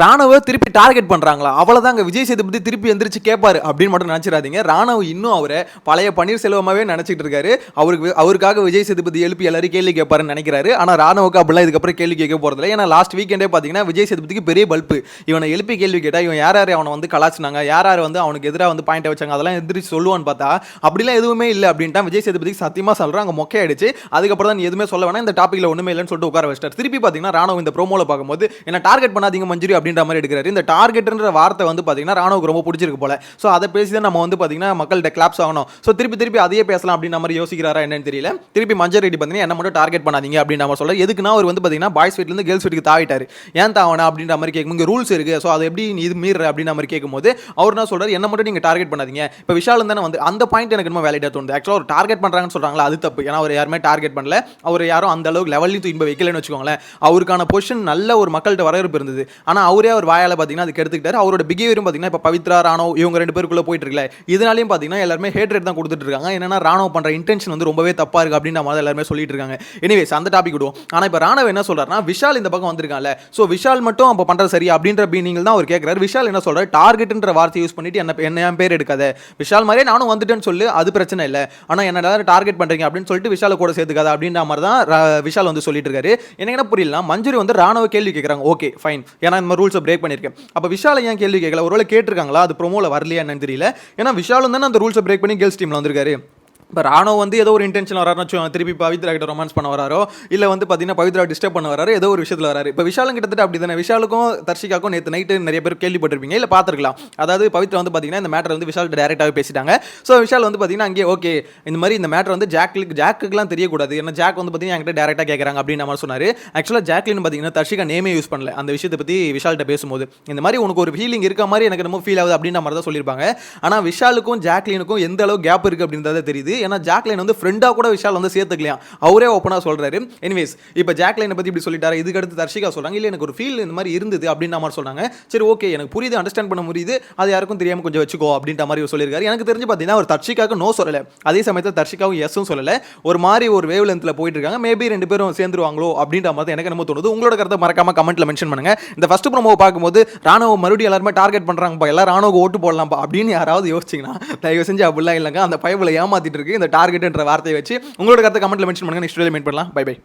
ராணுவ திருப்பி டார்கெட் பண்றாங்களா? அவ்வளவுதாங்க விஜய் சேதுபதி திருப்பி எந்திரிச்சு கேட்பாரு அப்படின்னு மட்டும் நினைச்சிடாதீங்க. ராணுவ இன்னும் அவரை பழைய பன்னீர்செல்வமாவே நினைச்சிட்டு இருக்காரு. அவருக்கு அவருக்காக விஜய் சேதுபதி எழுப்பி எல்லாரும் கேள்வி கேட்பாருன்னு நினைக்கிறாரு. ஆனா ராணுவுக்கு அப்படிலாம் இதுக்கப்புறம் கேள்வி கேட்க போறதில்ல. ஏன்னா லாஸ்ட் வீக்கெண்டே பாத்தீங்கன்னா விஜய் சேதுபதிக்கு பெரிய பல்ப்பு. இவனை எழுப்பி கேள்வி கேட்டா இவன் யார் யார் அவனை வந்து கலாச்சினாங்க? யார் யார் வந்து அவனுக்கு எதிராக வந்து பாயிண்ட் வச்சாங்க? அதெல்லாம் எந்திரிச்சு சொல்லுவான்னு பார்த்தா அப்படிலாம் எதுவுமே இல்லை அப்படின்ட்டு விஜய் சேதுபதிக்கு சத்தியமா சொல்றாங்க அங்க மொக்கையாயிடுச்சு. அதுக்கப்புறம் தான் எதுவுமே சொல்ல வேணா இந்த டாபிக்ல ஒண்ணுமே இல்லைன்னு சொல்லிட்டு உட்கார வச்சிட்டார். திருப்பி பாத்தீங்கன்னா ராணுவ இந்த ப்ரோமோல பார்க்கும்போது என்ன டார்கெட் பண்ணாதீங்க மஞ்சுரி அப்படின்ற மாதிரி எடுக்கிறாரு. இந்த டார்கெட்ன்ற வார்த்தை வந்து பார்த்தீங்கன்னா ராணுவுக்கு ரொம்ப பிடிச்சிருக்கு போல. ஸோ அதை பேசி தான் நம்ம வந்து பார்த்தீங்கன்னா மக்கள்கிட்ட கிளாப்ஸ் ஆகணும். ஸோ திருப்பி திருப்பி அதையே பேசலாம் அப்படின்ற மாதிரி யோசிக்கிறாரா என்னன்னு தெரியல. திருப்பி மஞ்சள் ரெடி பார்த்தீங்கன்னா என்ன மட்டும் டார்கெட் பண்ணாதீங்க அப்படின்னு நம்ம சொல்ல எதுக்குன்னா அவர் வந்து பார்த்தீங்கன்னா பாய்ஸ் வீட்லேருந்து கேர்ள்ஸ் வீட்டுக்கு தாவிட்டார். ஏன் தாவணும் அப்படின்ற மாதிரி கேட்கும். இங்கே ரூல்ஸ் இருக்கு. ஸோ அதை எப்படி நீ இது மீற அப்படின்ற மாதிரி கேட்கும்போது அவர் என்ன சொல்கிறார் என்ன மட்டும் நீங்கள் டார்கெட் பண்ணாதீங்க. இப்போ விஷால் தானே வந்து அந்த பாயிண்ட் எனக்கு இன்னும் வேலையாக தோணுது. ஆக்சுவலாக ஒரு டார்கெட் பண்ணுறாங்கன்னு சொல்கிறாங்களா அது தப்பு. ஏன்னா அவர் யாருமே டார்கெட் பண்ணல. அவர் யாரும் அந்த அளவுக்கு லெவல்லையும் தூக்கி வைக்கலன்னு வச்சுக்கோங்களேன். அவருக்கான பொசிஷன் நல்ல ஒரு மக்கள்கிட்ட வரவேற்பு இருந்தது. ஆனால் அவரே அவர் வாயால் பார்த்தீங்கன்னா அதுக்கு எடுத்துக்கிட்டாரு. அவரோட பிஹேவியரும் பார்த்தீங்கன்னா இப்போ பவித்ரா ராணோ இவங்க ரெண்டு பேருக்குள்ள போயிட்டு இருக்கல இதனாலையும் பார்த்தீங்கன்னா எல்லாருமே ஹேட்ரேட் தான் கொடுத்துட்டு இருக்காங்க. என்னன்னா ராணுவ பண்ணுற இன்டென்ஷன் வந்து ரொம்பவே தப்பாக இருக்குது அப்படின்ற மாதிரி எல்லாருமே சொல்லிட்டு இருக்காங்க. எனிவேஸ் அந்த டாபிக் விடுவோம். ஆனால் இப்போ ராணவ என்ன சொல்கிறாருன்னா விஷால் இந்த பக்கம் வந்திருக்காங்கல்ல ஸோ விஷால் மட்டும் அப்போ பண்ணுறது சரி அப்படின்ற மீனிங் தான் அவர் கேட்குறாரு விஷால் என்ன சொல்கிறார் டார்கெட்ன்ற வார்த்தை யூஸ் பண்ணிட்டு என்ன என்ன என் பேர் எடுக்காத. விஷால் மாதிரியே நானும் வந்துட்டேன்னு சொல்லு அது பிரச்சனை இல்லை. ஆனால் என்ன டார்கெட் பண்ணுறீங்க அப்படின்னு சொல்லிட்டு விஷால கூட சேர்த்துக்காத அப்படின்ற மாதிரி தான் ரா- விஷால் வந்து சொல்லிட்டு இருக்காரு. எனக்கு என்ன புரியல மஞ்சுரி வந்து ராணுவ கேள்வி கேட்குறாங்க ஓகே ஃபைன் ஏன்னா இந்த மாதிரி ரூல்ஸை பிரேக் பண்ணியிருக்கேன். அப்போ விஷால ஏன் கேள்வி கேட்கல? ஒருவேளை கேட்டிருக்காங்களா? அது ப்ரோமோல வரலையா என்னன்னு தெரியல. ஏன்னா விஷாலும் தானே அந்த ரூல்ஸை பிரேக் பண்ணி கேர்ள்ஸ் டீமில் வந்திருக்காரு. இப்போ ராணோ வந்து ஏதோ ஒரு இன்டென்ஷன் வராருன்னு வச்சுக்கோங்க. திருப்பி பவித்ரா கிட்ட ரொமான்ஸ் பண்ண வராரோ இல்லை வந்து பார்த்தீங்கன்னா பவித்ரா டிஸ்டர்ப் பண்ண வராரு ஏதோ ஒரு விஷயத்தில் வராரு. இப்போ விஷாலும் கிட்டத்தட்ட அப்படி தானே விஷாலுக்கும் தர்ஷிகாக்கும் நேற்று நைட்டு நிறைய பேர் கேள்விப்பட்டிருப்பீங்க. இல்லை பார்த்துருக்கலாம் அதாவது பவித்ரா வந்து பார்த்தீங்கன்னா இந்த மேட்டர் வந்து விஷால் டேரெக்டாகவே பேசிட்டாங்க. ஸோ விஷால் வந்து பார்த்தீங்கன்னா அங்கே ஓகே இந்த மாதிரி இந்த மேட்டர் வந்து ஜாக்லுக்கு ஜாக்குக்குலாம் தெரியக்கூடாது. ஏன்னா ஜாக் வந்து பார்த்தீங்கன்னா என்கிட்ட டேரெக்டாக கேட்குறாங்க அப்படின்னு மாதிரி சொன்னார். ஆக்சுவலாக ஜாக்லின் பார்த்தீங்கன்னா தர்ஷிகா நேமே யூஸ் பண்ணல. அந்த விஷயத்தை பற்றி விஷால்கிட்ட பேசும்போது. இந்த மாதிரி உனக்கு ஒரு ஃபீலிங் இருக்க மாதிரி எனக்கு ரொம்ப ஃபீல் ஆகுது அப்படின்ற மாதிரி தான் சொல்லியிருப்பாங்க. ஆனால் விஷாலுக்கும் ஜாக்லினுக்கும் எந்த அளவு கேப் இருக்குது அப்படின்றத தெரியுது. ஏன்னா ஜாக்லைன் வந்து ஃப்ரெண்டாக கூட விஷால் வந்து சேர்த்துக்கலையா? அவரே ஓப்பனாக சொல்கிறாரு எனிவேஸ் இப்போ ஜாக்லைனை பற்றி இப்படி சொல்லிட்டாரு. இதுக்கு அடுத்து தர்ஷிகா சொல்கிறாங்க இல்லை எனக்கு ஒரு ஃபீல் இந்த மாதிரி இருந்தது அப்படின்ற மாதிரி சொன்னாங்க சரி ஓகே எனக்கு புரியுது அண்டர்ஸ்டாண்ட் பண்ண முடியுது. அது யாருக்கும் தெரியாமல் கொஞ்சம் வச்சுக்கோ அப்படின்ற மாதிரி சொல்லியிருக்காரு. எனக்கு தெரிஞ்சு பார்த்தீங்கன்னா ஒரு தர்ஷிகாவுக்கு நோ சொல்லலை. அதே சமயத்தில் தர்ஷிகாவும் எஸ்ஸும் சொல்லலை. ஒரு மாதிரி ஒரு வேவ் லென்த்தில் போயிட்டு இருக்காங்க மேபி ரெண்டு பேரும் சேர்ந்துருவாங்களோ அப்படின்ற மாதிரி எனக்கு நம்ம தோணுது. உங்களோட கருத்தை மறக்காம கமெண்ட்ல மென்ஷன் பண்ணுங்க. இந்த ஃபர்ஸ்ட் ப்ரோமோ பார்க்கும்போது ராணுவ மறுபடியும் எல்லாருமே டார்கெட் பண்றாங்கப்பா எல்லாம் ராணுவ ஓட்டு போடலாம்ப்பா அப்படின்னு யாராவது யோசிச்சிங்கன்னா தயவு செஞ்சு அப்படிலாம் இல்லைங்க. அந்த பயபில் ஏமாத்திட்டு இருக்கு. இந்த டார்கெட்டுன்ற வார்த்தையை வச்சு உங்களோட கருத்தை கமெண்ட்ல மென்ஷன் பண்ணுங்க. நெக்ஸ்ட் மீட் பண்ணலாம். Bye bye